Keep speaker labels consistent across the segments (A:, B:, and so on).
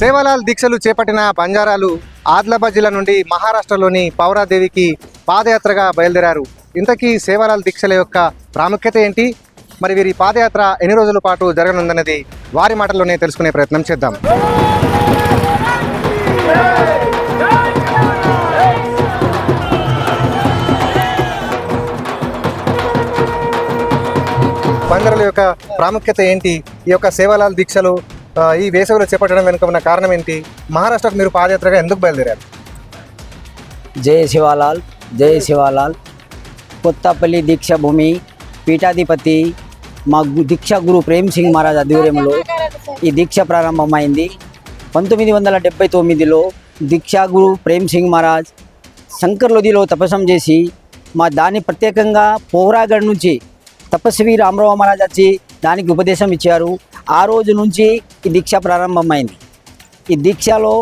A: సేవాలాల్ దీక్షలు చేపట్టిన బంజారాలు ఆదిలాబాద్ జిల్లా నుండి మహారాష్ట్రలోని పౌరాదేవికి పాదయాత్రగా బయలుదేరారు. ఇంతకీ సేవాలాల్ దీక్షల యొక్క ప్రాముఖ్యత ఏంటి? మరి వీరి పాదయాత్ర ఎన్ని రోజుల పాటు జరగనుందన్నది వారి మాటల్లోనే తెలుసుకునే ప్రయత్నం చేద్దాం. బంజారాల యొక్క ప్రాముఖ్యత ఏంటి? ఈ యొక్క సేవాలాల్ దీక్షలు ఈ వేసవిలో చేపట్టడం వెనుక ఉన్న కారణం ఏంటి? మహారాష్ట్రకు మీరు పాదయాత్రగా ఎందుకు బయలుదేరారు?
B: జయ శివాలాల్ జయ శివాలాల్. కొత్తపల్లి దీక్ష భూమి పీఠాధిపతి మా గు- దీక్షా గురు ప్రేమ్ సింగ్ మహారాజ్ ఆధ్వర్యంలో ఈ దీక్ష ప్రారంభమైంది. పంతొమ్మిది వందల డెబ్బై తొమ్మిదిలో దీక్షా గురు ప్రేమ్ సింగ్ మహారాజ్ శంకర్ లోదిలో తపస్సం చేసి మా దాన్ని ప్రత్యేకంగా పోహరాగఢ్ నుంచి తపస్వి రామరావు మహారాజ్ వచ్చి దానికి ఉపదేశం ఇచ్చారు. ఆ రోజు నుంచి ఈ దీక్ష ప్రారంభమైంది. ఈ దీక్షలో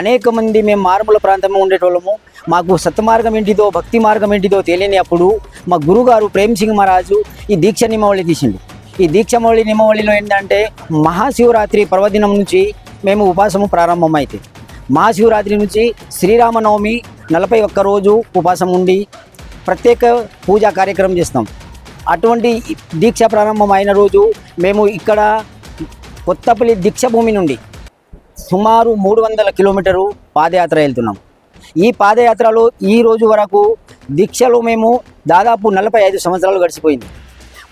B: అనేక మంది మేము మారుమూల ప్రాంతంలో ఉండేటోళ్ళము. మాకు సత్యమార్గం ఏంటిదో భక్తి మార్గం ఏంటిదో తెలియని అప్పుడు మా గురుగారు ప్రేమ్ సింగ్ మహారాజు ఈ దీక్ష నియమావళి తీసిండు. ఈ దీక్షమౌళి నియమావళిలో ఏంటంటే మహాశివరాత్రి పర్వదినం నుంచి మేము ఉపాసము ప్రారంభమైతే. మహాశివరాత్రి నుంచి శ్రీరామనవమి నలభై ఒక్క రోజు ఉపాసం ఉండి ప్రత్యేక పూజా కార్యక్రమం చేస్తాం. అటువంటి దీక్ష ప్రారంభమైన రోజు మేము ఇక్కడ కొత్తపల్లి దీక్ష భూమి నుండి సుమారు మూడు వందల కిలోమీటరు పాదయాత్ర వెళ్తున్నాం. ఈ పాదయాత్రలో ఈ రోజు వరకు దీక్షలో మేము దాదాపు నలభై ఐదు సంవత్సరాలు గడిచిపోయింది.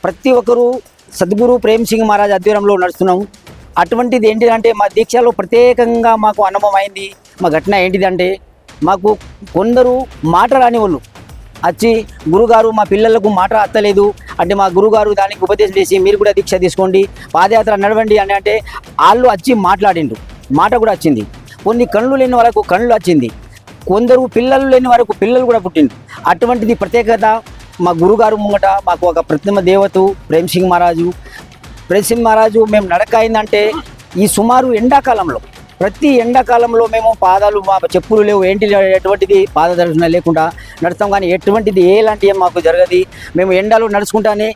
B: ప్రతి ఒక్కరూ సద్గురు ప్రేమ్ సింగ్ మహారాజ్ ఆధ్వర్యంలో నడుస్తున్నాం. అటువంటిది ఏంటిదంటే మా దీక్షలో ప్రత్యేకంగా మాకు అనుభవం అయింది. మా ఘటన ఏంటిదంటే మాకు కొందరు మాట రాని వాళ్ళు వచ్చి గురుగారు మా పిల్లలకు మాట అత్తలేదు. అంటే మా గురుగారు దానికి ఉపదేశం చేసి మీరు కూడా దీక్ష తీసుకోండి. పాదయాత్ర నడవండి అని అంటే వాళ్ళు వచ్చి మాట్లాడిండ్రు. మాట కూడా వచ్చింది కొన్ని కళ్ళు లేని వరకు కళ్ళు వచ్చింది కొందరు పిల్లలు లేని వరకు పిల్లలు కూడా పుట్టిండ్రు. అటువంటిది ప్రత్యేకత మా గురుగారు ముంగట మాకు ఒక ప్రతిమ దేవత ప్రేమ్ సింగ్ మహారాజు. ప్రేమ్ సింగ్ మహారాజు మేము నడక అయిందంటే ఈ సుమారు ఎండాకాలంలో ప్రతి ఎండాకాలంలో మేము పాదాలు మా చెప్పులు లేవు ఏంటి ఎటువంటిది పాదదర్శన లేకుండా నడుస్తాం. కానీ ఎటువంటిది ఎలాంటి మాకు జరగదు. మేము ఎండలో నడుచుకుంటానే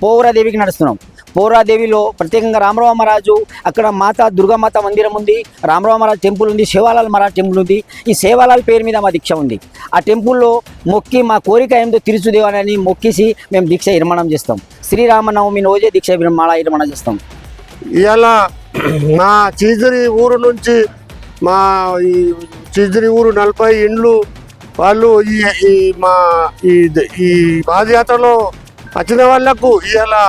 B: పోవరాదేవికి నడుస్తున్నాం. పోవరాదేవిలో ప్రత్యేకంగా రామరామరాజు అక్కడ మాత దుర్గామాత మందిరం ఉంది. రామరావ టెంపుల్ ఉంది శివాలాల్ మహారాజ్ టెంపుల్ ఉంది. ఈ సేవాలాల్ పేరు మీద మా దీక్ష ఉంది. ఆ టెంపుల్లో మొక్కి మా కోరిక ఏందో తీర్చుదేవాలని మొక్కిసి మేము దీక్ష నిర్మాణం చేస్తాం. శ్రీరామనవమి రోజే దీక్ష నిర్మాణ నిర్మాణం చేస్తాం.
C: ఇలా మా చీజరి ఊరు నుంచి మా ఈ చీజరి ఊరు నలభై ఇండ్లు వాళ్ళు ఈ ఈ మా ఈ ఈ పాదయాత్రలో వచ్చిన వాళ్ళకు ఇలా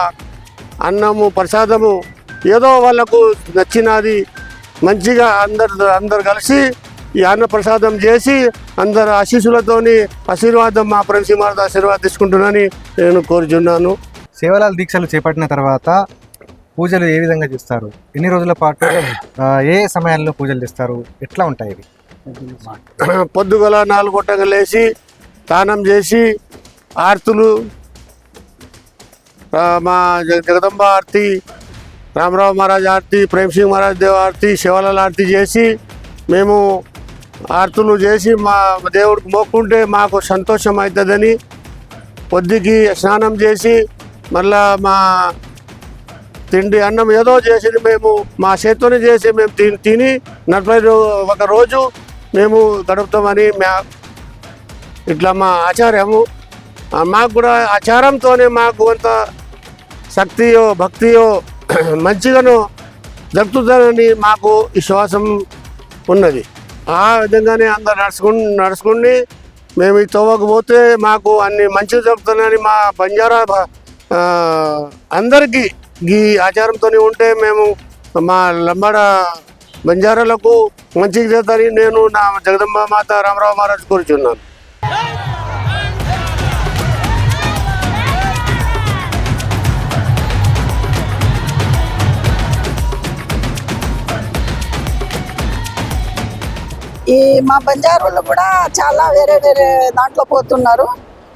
C: అన్నము ప్రసాదము ఏదో వాళ్ళకు నచ్చినది మంచిగా అందరు అందరు కలిసి ఈ అన్న ప్రసాదం చేసి అందరు ఆశీస్సులతోని ఆశీర్వాదం మా ప్రిన్సిపాల్ ఆశీర్వాదం తీసుకుంటున్నానని నేను కోరుచున్నాను.
A: సేవలాల దీక్షలు చేపట్టిన తర్వాత పూజలు ఏ విధంగా చేస్తారు? ఎన్ని రోజుల పాటు ఏ సమయాల్లో పూజలు చేస్తారు? ఎట్లా ఉంటాయి ఇవి?
C: పొద్దుగల నాలుగు లేచి స్నానం చేసి ఆర్తులు మా జగదంబ ఆర్తి రామరావు మహారాజ్ ఆర్తి ప్రేమ్ సింగ్ మహారాజ్ దేవ్ ఆర్తి శివలాల్ ఆర్తి చేసి మేము ఆర్తులు చేసి మా దేవుడికి మొక్కుంటే మాకు సంతోషం అవుతుందని పొద్దుకి స్నానం చేసి మళ్ళా మా తిండి అన్నం ఏదో చేసి మేము మా చేతితోనే చేసి మేము తిని తిని నలభై ఒక రోజు మేము గడుపుతామని మా ఇట్లా మా ఆచార్యము మాకు కూడా ఆచారంతోనే మాకు అంత శక్తియో భక్తియో మంచిగానో జరుపుతుందని మాకు విశ్వాసం ఉన్నది. ఆ విధంగానే అందరు నడుచుకుని నడుచుకుని మేము ఈ తవ్వకు మాకు అన్ని మంచిగా జరుపుతున్నాయని మా బంజారా అందరికీ ఈ ఆచారంతో ఉంటే మేము మా లంబాడ బంజారాలకు మంచిగా చేద్దని నేను నా జగదంబ మాత రామరావు మహారాజ్ కోరుచున్నాను.
D: ఈ మా బంజారులు కూడా చాలా వేరే వేరే దాంట్లో పోతున్నారు.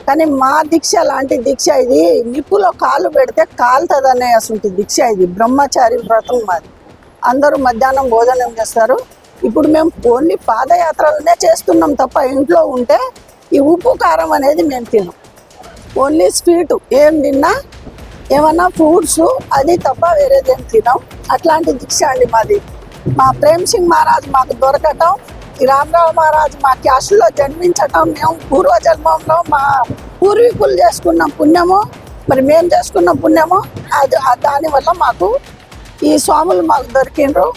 D: కానీ మా దీక్ష లాంటి దీక్ష ఇది నిప్పులో కాలు పెడితే కాలుతుందనే అసలు దీక్ష ఇది. బ్రహ్మచారి వ్రతం మాది. అందరూ మధ్యాహ్నం భోజనం చేస్తారు. ఇప్పుడు మేము ఓన్లీ పాదయాత్రలనే చేస్తున్నాం తప్ప ఇంట్లో ఉంటే ఈ ఉప్పు కారం అనేది మేము తినం. ఓన్లీ స్వీట్ ఏం తిన్నా ఏమన్నా ఫ్రూట్స్ అది తప్ప వేరేదేం తినాం. అట్లాంటి దీక్ష అండి మాది. మా ప్రేమ్ సింగ్ మహారాజ్ మాకు దొరకటం ఈ రామరావు మహారాజ్ మా క్యాస్ట్లో జన్మించటం మేము పూర్వ జన్మంలో మా పూర్వీకులు చేసుకున్న పుణ్యము మరి మేము చేసుకున్న పుణ్యము అది దానివల్ల మాకు ఈ స్వాములు మాకు దొరికిండ్రు.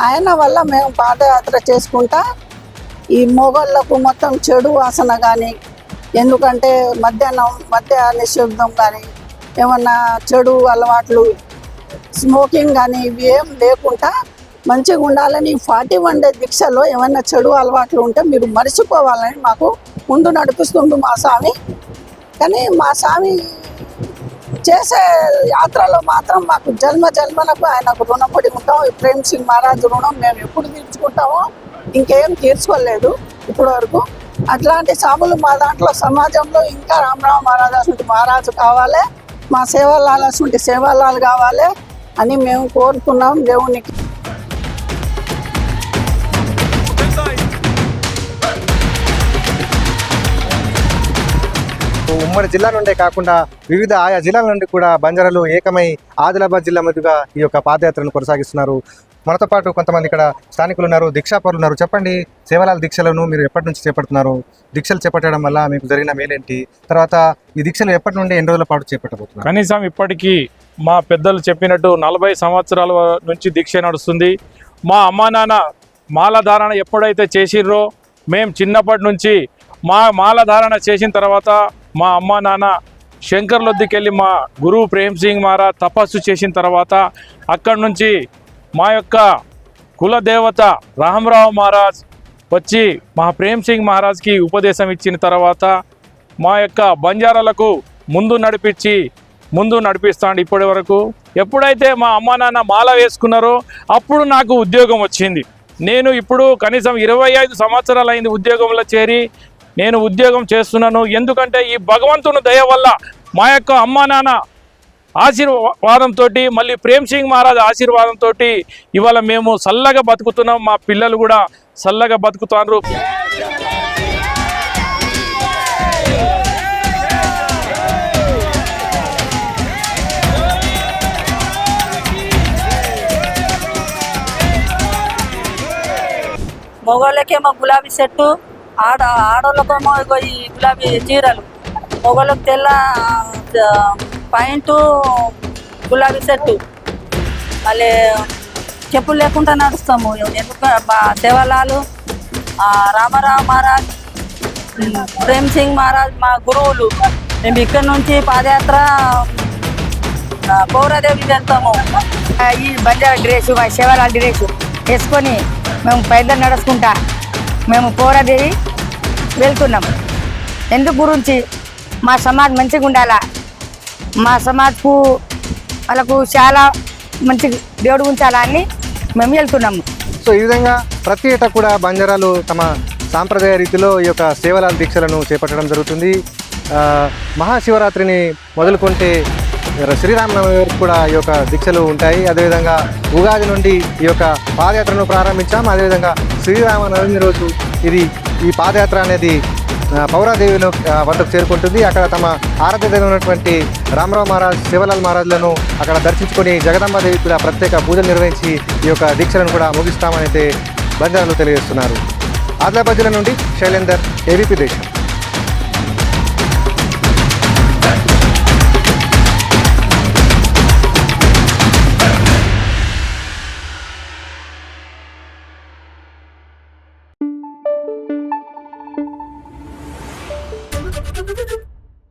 D: ఆయన వల్ల మేము పాదయాత్ర చేసుకుంటా ఈ మొగళ్ళకు మొత్తం చెడు వాసన కానీ ఎందుకంటే మధ్యాహ్నం మధ్య నిశ్శబ్దం కానీ ఏమన్నా చెడు అలవాట్లు స్మోకింగ్ కానీ ఇవి ఏం లేకుండా మంచిగా ఉండాలని ఫార్టీ వన్ డే దీక్షలో ఏమైనా చెడు అలవాట్లు ఉంటే మీరు మర్చిపోవాలని మాకు ముందు నడిపిస్తుంది మా స్వామి. కానీ మా స్వామి చేసే యాత్రలో మాత్రం మాకు జన్మ జన్మలకు ఆయనకు రుణపడి ఉంటాం ఈ ప్రేమ్ సింగ్ మహారాజ్ రుణం మేము ఎప్పుడు తీర్చుకుంటామో ఇంకేం తీర్చుకోలేదు ఇప్పటి వరకు అట్లాంటి సాములు మా దాంట్లో సమాజంలో ఇంకా రామరావు మహారాజు మహారాజు కావాలి. మా సేవలాల్ సేవాలాలు కావాలి అని మేము కోరుతున్నాం దేవునికి.
A: ఉమ్మడి జిల్లా నుండే కాకుండా వివిధ ఆయా జిల్లాల నుండి కూడా బంజారాలు ఏకమై ఆదిలాబాద్ జిల్లా మీదుగా ఈ యొక్క పాదయాత్రను కొనసాగిస్తున్నారు. మనతో పాటు కొంతమంది ఇక్కడ స్థానికులు ఉన్నారు దీక్షాపరులు ఉన్నారు. చెప్పండి సేవలాల దీక్షలను మీరు ఎప్పటి నుంచి చేపడుతున్నారు? దీక్షలు చేపట్టడం వల్ల మీకు జరిగిన మేలేంటి? తర్వాత ఈ దీక్షలు ఎప్పటి నుండి ఎన్ని రోజుల పాటు చేపట్టబోతున్నారు?
E: కనీసం ఇప్పటికీ మా పెద్దలు చెప్పినట్టు నలభై సంవత్సరాల నుంచి దీక్ష నడుస్తుంది. మా అమ్మా నాన్న మాలధారణ ఎప్పుడైతే చేసిర్రో మేము చిన్నప్పటి నుంచి మా మాలధారణ చేసిన తర్వాత మా అమ్మ నాన్న శంకర్లొద్దికెళ్ళి మా గురువు ప్రేమ్ సింగ్ మహారాజ్ తపస్సు చేసిన తర్వాత అక్కడి నుంచి మా యొక్క కులదేవత రామరావు మహారాజ్ వచ్చి మా ప్రేమ్ సింగ్ మహారాజ్కి ఉపదేశం ఇచ్చిన తర్వాత మా యొక్క బంజారాలకు ముందు నడిపించి ముందు నడిపిస్తాడు ఇప్పటి వరకు. ఎప్పుడైతే మా అమ్మ నాన్న మాల వేసుకున్నారో అప్పుడు నాకు ఉద్యోగం వచ్చింది. నేను ఇప్పుడు కనీసం ఇరవై ఐదు సంవత్సరాలు అయింది ఉద్యోగంలో చేరి నేను ఉద్యోగం చేస్తున్నాను. ఎందుకంటే ఈ భగవంతుని దయ వల్ల మా యొక్క అమ్మ నాన్న ఆశీర్వాదంతో మళ్ళీ ప్రేమ్ సింగ్ మహారాజ్ ఆశీర్వాదంతో ఇవాళ మేము చల్లగా బతుకుతున్నాం. మా పిల్లలు కూడా చల్లగా బతుకుతారు
F: మొగోళ్ళకేమో గులాబీ చెట్టు. ఆడ ఆడవాళ్ళకేమో ఇగో ఈ గులాబీ చీరలు. మొగలకు తెల్ల పాయింటు పాయింట్ గులాబీ సెట్టు మళ్ళీ చెప్పులు లేకుండా నడుస్తాము. ఎందుకు? మా రామారావు మహారాజ్ ప్రేమ్ సింగ్ మహారాజ్ మా గురువులు. మేము ఇక్కడ నుంచి పాదయాత్ర పౌరదేవి వెళ్తాము.
G: ఈ బంజారా డ్రెస్ మా శివలాల డ్రెస్ వేసుకొని మేము పైదలు నడుచుకుంటా. మేము పోరాడి వెళ్తున్నాం. ఎందుకు గురించి మా సమాజ్ మంచిగా ఉండాలా? మా సమాజ్కు వాళ్ళకు చాలా మంచి దేవుడు ఉంచాలా అని మేము వెళ్తున్నాము
A: సో ఈ విధంగా ప్రతి ఏటా కూడా బంజారాలు తమ సాంప్రదాయ రీతిలో ఈ యొక్క సేవల దీక్షలను చేపట్టడం జరుగుతుంది. మహాశివరాత్రిని మొదలుకుంటే శ్రీరామనవమి వరకు కూడా ఈ యొక్క దీక్షలు ఉంటాయి. అదేవిధంగా ఉగాది నుండి ఈ యొక్క పాదయాత్రను ప్రారంభించాం. అదేవిధంగా శ్రీరామనవమి రోజు ఇది ఈ పాదయాత్ర అనేది ఆ, పౌరాదేవిలో వద్దకు చేరుకుంటుంది. అక్కడ తమ ఆరాధ్యదేవి ఉన్నటువంటి రామరావు మహారాజ్ శివలాల్ మహారాజులను అక్కడ దర్శించుకొని జగదంబాదేవి కూడా ప్రత్యేక పూజలు నిర్వహించి ఈ యొక్క దీక్షలను కూడా ముగిస్తామని అయితే బంజారాలు తెలియజేస్తున్నారు. ఆదిలాబాద్ జిల్లా నుండి శైలేందర్ ఏబీపీ దేశం.